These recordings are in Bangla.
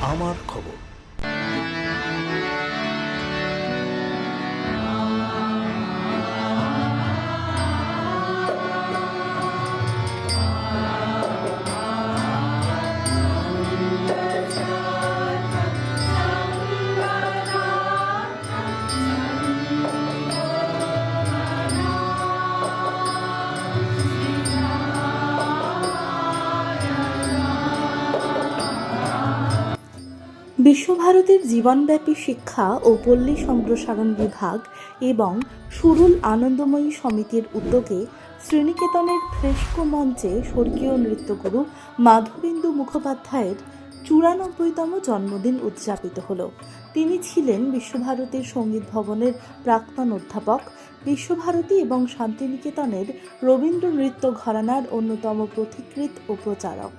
আমার খবর। বিশ্বভারতীর জীবনব্যাপী শিক্ষা ও পল্লী সম্প্রসারণ বিভাগ এবং সুরুল আনন্দময়ী সমিতির উদ্যোগে শ্রীনিকেতনের ফ্রেস্কো মঞ্চে স্বর্গীয় নৃত্যগুরু মাধবেন্দু মুখোপাধ্যায়ের চুরানব্বইতম জন্মদিন উদযাপিত হল। তিনি ছিলেন বিশ্বভারতীর সংগীত ভবনের প্রাক্তন অধ্যাপক, বিশ্বভারতী এবং শান্তিনিকেতনের রবীন্দ্র নৃত্য ঘরানার অন্যতম পথিকৃৎ ও প্রচারক।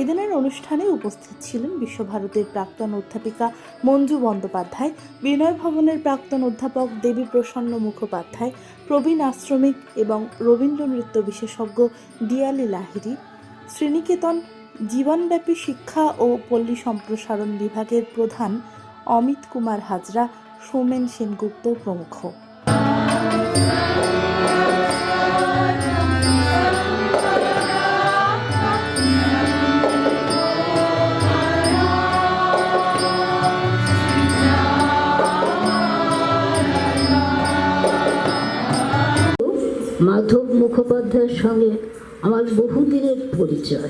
এদিনের অনুষ্ঠানে উপস্থিত ছিলেন বিশ্বভারতীর প্রাক্তন অধ্যাপিকা মঞ্জু বন্দ্যোপাধ্যায়, বিনয় ভবনের প্রাক্তন অধ্যাপক দেবী প্রসন্ন মুখোপাধ্যায়, প্রবীণ আশ্রমিক এবং রবীন্দ্র নৃত্য বিশেষজ্ঞ দিয়ালি লাহিরি শ্রীনিকেতন জীবনব্যাপী শিক্ষা ও পল্লী সম্প্রসারণ বিভাগের প্রধান অমিত কুমার হাজরা, সোমেন সেনগুপ্ত প্রমুখ। মুখোপাধ্যায়ের সঙ্গে আমার বহুদিনের পরিচয়।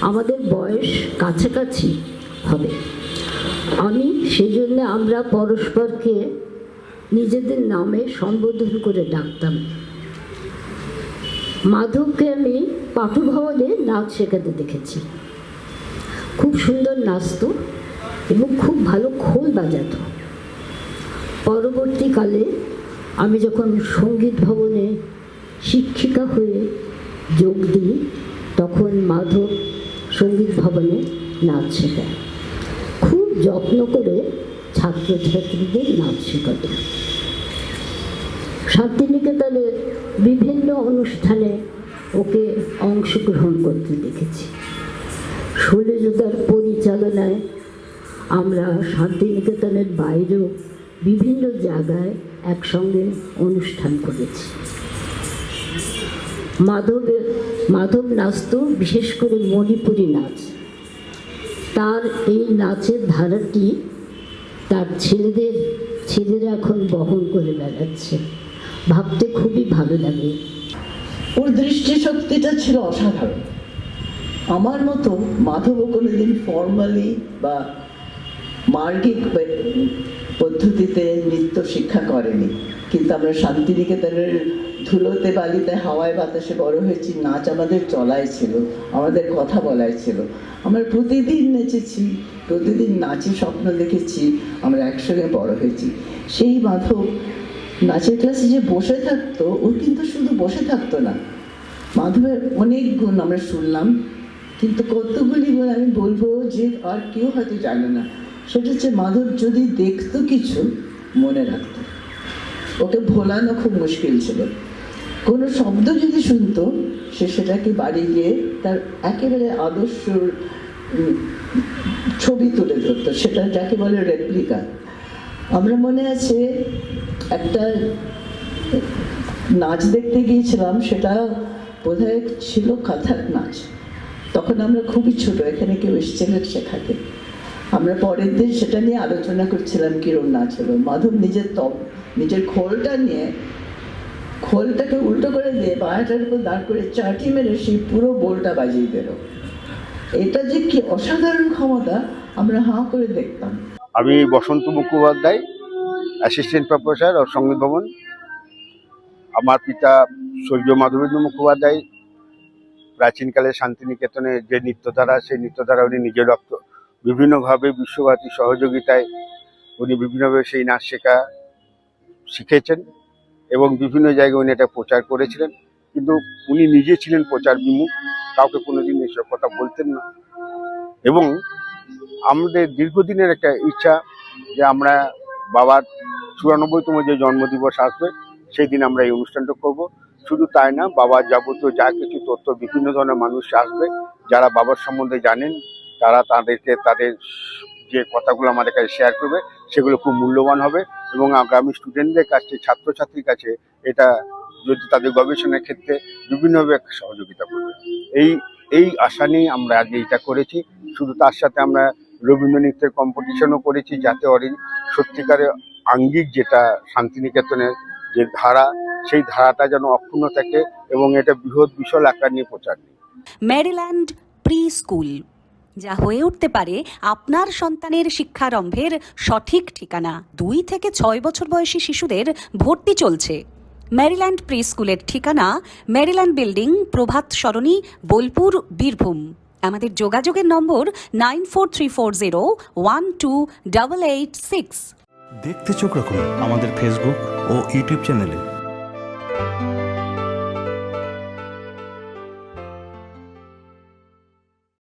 আমাদের বয়স কাছাকাছি হবে। আমি সেই জন্য আমরা পরস্পরকে নিজেদের নামে সম্বোধন করে ডাকতাম। মাধবকে আমি পাঠভবনে নাচ শেখাতে দেখেছি। খুব সুন্দর নাচতো এবং খুব ভালো খোল বাজাতো। পরবর্তীকালে আমি যখন সংগীত ভবনে শিক্ষিকা হয়ে যোগ দিই তখন মাধব সংগীত ভবনে নাচ শেখায়। খুব যত্ন করে ছাত্রছাত্রীদের নাচ শেখাতো। শান্তিনিকেতনের বিভিন্ন অনুষ্ঠানে ওকে অংশগ্রহণ করতে দেখেছি। শৈলজদার পরিচালনায় আমরা শান্তিনিকেতনের বাইরেও বিভিন্ন জায়গায় একসঙ্গে অনুষ্ঠান করেছি। মাধবের মাধব নাচত বিশেষ করে মণিপুরি নাচ। তার এই নাচের ধারাটি তার ছেলেদের, ছেলেরা এখন বহন করে বেড়াচ্ছে। ভাবতে খুবই ভালো লাগে। ওর দৃষ্টিশক্তিটা ছিল অসাধারণ। আমার মতো মাধবও কোনোদিন ফর্মালি বা মার্গিক পদ্ধতিতে নৃত্য শিক্ষা করেনি। কিন্তু আমরা শান্তিনিকেতনের ধুলোতে বালিতে হাওয়ায় বাতাসে বড় হয়েছি নাচ আমাদের চলাই ছিল, আমাদের কথা বলাই ছিল। আমরা প্রতিদিন নেচেছি, প্রতিদিন নাচে স্বপ্ন দেখেছি, আমরা একসঙ্গে বড় হয়েছি। সেই মাধব নাচের ক্লাসে যে বসে থাকতো, ও কিন্তু শুধু বসে থাকতো না। মাধবের অনেক গুণ আমরা শুনলাম, কিন্তু কতগুলি গুণ আমি বলব যে আর কেউ হয়তো জানে না। সেটা হচ্ছে মাধব যদি দেখতো কিছু, মনে রাখতো। ওকে ভোলানো খুব মুশকিল ছিল। কোনো শব্দ যদি শুনতো, সে সেটাকে বাড়ি গিয়ে তার একেবারে আদর্শ ছবি তুলে ধরতো। সেটা যাকে বলে রেপ্লিকা আমরা মনে আছে একটা নাচ দেখতে গিয়েছিলাম, সেটা বোধহয় ছিল কাথাক নাচ। তখন আমরা খুবই ছোট, এখানে কেউ এসেছিলেন শেখাতে। আমরা পরের দিন সেটা নিয়ে আলোচনা করছিলাম কিরম নাচ হলো। মাধব নিজের তপ নিজের খোলটা নিয়ে খোলটাকে উল্টো করে দিয়ে বায়াটার উপর দাঁড় করে চাটি মেরে সেই পুরো বোলটা বাজিয়ে দিল। এটা যে কি অসাধারণ ক্ষমতা আমরা হাঁ করে দেখতাম। আমি বসন্ত মুখোপাধ্যায় অ্যাসিস্ট্যান্ট প্রফেসর ও সংগীত ভবন। আমার পিতা স্বর্গীয় মাধবেন্দ্র মুখোপাধ্যায়, প্রাচীনকালে শান্তিনিকেতনে যে নৃত্যধারা, সেই নৃত্যধারা উনি নিজের রক্ত, বিভিন্নভাবে বিশ্বভারতীর সহযোগিতায় উনি বিভিন্নভাবে সেই নাচ শেখা শিখেছেন। এবং বিভিন্ন জায়গায় উনি এটা প্রচার করেছিলেন। কিন্তু উনি নিজে ছিলেন প্রচার বিমুখ কাউকে কোনোদিন এসব কথা বলতেন না। এবং আমাদের দীর্ঘদিনের একটা ইচ্ছা যে আমরা বাবার চুরানব্বইতম যে জন্মদিবস আসবে সেই দিন আমরা এই অনুষ্ঠানটা করব। শুধু তাই না, বাবার যাবতীয় যা কিছু তথ্য বিভিন্ন ধরনের মানুষ আসবে, যারা বাবার সম্বন্ধে জানেন, তারা তাদেরকে তাদের যে কথাগুলো আমাদের কাছে শেয়ার করবে, সেগুলো খুব মূল্যবান হবে এবং আগামী স্টুডেন্টদের কাছে, ছাত্রছাত্রীর কাছে এটা যদি তাদের গবেষণার ক্ষেত্রে বিভিন্নভাবে সহযোগিতা করবে। এই এই আশা নিয়ে আমরা আগে এটা করেছি। শুধু তার সাথে আমরা রবীন্দ্র নৃত্যের কম্পিটিশনও করেছি যাতে অরি সত্যিকারের আঙ্গিক যেটা শান্তিনিকেতনের যে ধারা, সেই ধারাটা যেন অক্ষুণ্ণ থাকে এবং এটা বৃহৎ, বিশাল আকার নিয়ে প্রচার নিই ম্যারিল্যান্ড প্রি স্কুল যা হয়ে উঠতে পারে আপনার সন্তানের শিক্ষারম্ভের সঠিক ঠিকানা। দুই থেকে ছয় বছর বয়সী শিশুদের ভর্তি চলছে। ম্যারিল্যান্ড প্রি স্কুলের ঠিকানা, ম্যারিল্যান্ড বিল্ডিং, প্রভাত সরণি, বোলপুর, বীরভূম। আমাদের যোগাযোগের number nine four three four zero one two double eight six. দেখতে চোখ রাখুন আমাদের ফেসবুক ও ইউটিউব চ্যানেলে।